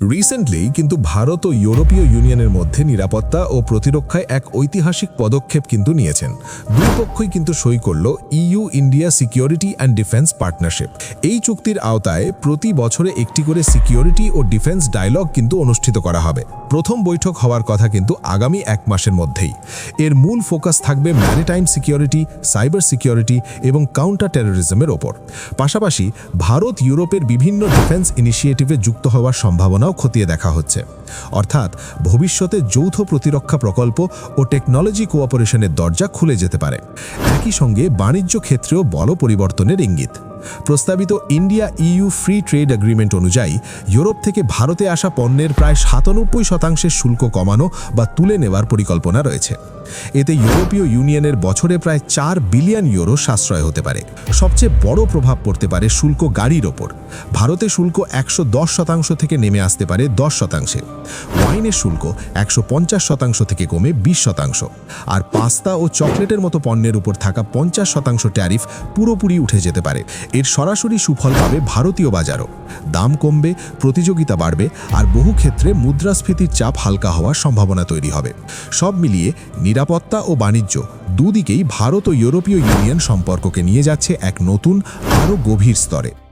Recently কিন্তু ভারত ও ইউরোপীয় ইউনিয়নের মধ্যে নিরাপত্তা ও প্রতিরক্ষায় এক ঐতিহাসিক পদক্ষেপ কিন্তু নিয়েছেন। দুই পক্ষই কিন্তু সই করল EU India security and defence partnership. এই চুক্তির আওতায় প্রতি বছরে একটি করে সিকিউরিটি ও ডিফেন্স ডায়লগ কিন্তু অনুষ্ঠিত করা হবে। প্রথম বৈঠক হওয়ার কথা কিন্তু আগামী এক মাসের মধ্যেই। এর মূল ফোকাস থাকবে ম্যারিটাইম সিকিউরিটি, সাইবার সিকিউরিটি এবং কাউন্টার টেরোরিজমের ওপর। পাশাপাশি ভারত ইউরোপের বিভিন্ন ডিফেন্স ইনিশিয়েটিভে যুক্ত হওয়ার সম্ভাবনাও খতিয়ে দেখা হচ্ছে। অর্থাৎ ভবিষ্যতে যৌথ প্রতিরক্ষা প্রকল্প ও টেকনোলজি কোঅপারেশনের দরজা খুলে যেতে পারে। একই সঙ্গে বাণিজ্য ক্ষেত্রেও বল পরিবর্তনের ইঙ্গিত। প্রস্তাবিত India EU free trade agreement অনুযায়ী, ইউরোপ থেকে ভারতে আসা পণ্যের প্রায় সাতানব্বই শতাংশের শুল্ক কমানো বা তুলে নেওয়ার পরিকল্পনা রয়েছে। এতে ইউরোপীয় ইউনিয়নের বছরে প্রায় চার বিলিয়ন ইউরো সাশ্রয় হতে পারে। সবচেয়ে বড় প্রভাব পড়তে পারে শুল্ক গাড়ির ওপর। ভারতে শুল্ক একশো দশ শতাংশ থেকে নেমে আসতে পারে দশ শতাংশে। ওয়াইনের শুল্ক একশো পঞ্চাশ শতাংশ থেকে কমে বিশ শতাংশ। আর পাস্তা ও চকলেটের মতো পণ্যের উপর থাকা পঞ্চাশ শতাংশ ট্যারিফ পুরোপুরি উঠে যেতে পারে। এর সরাসরি সুফল পাবে ভারতীয় বাজারও। দাম কমবে, প্রতিযোগিতা বাড়বে আর বহু ক্ষেত্রে মুদ্রাস্ফীতির চাপ হালকা হওয়ার সম্ভাবনা তৈরি হবে। সব মিলিয়ে নিরাপত্তা ও বাণিজ্য দুদিকেই ভারত ও ইউরোপীয় ইউনিয়ন সম্পর্ককে নিয়ে যাচ্ছে এক নতুন, আরও গভীর স্তরে।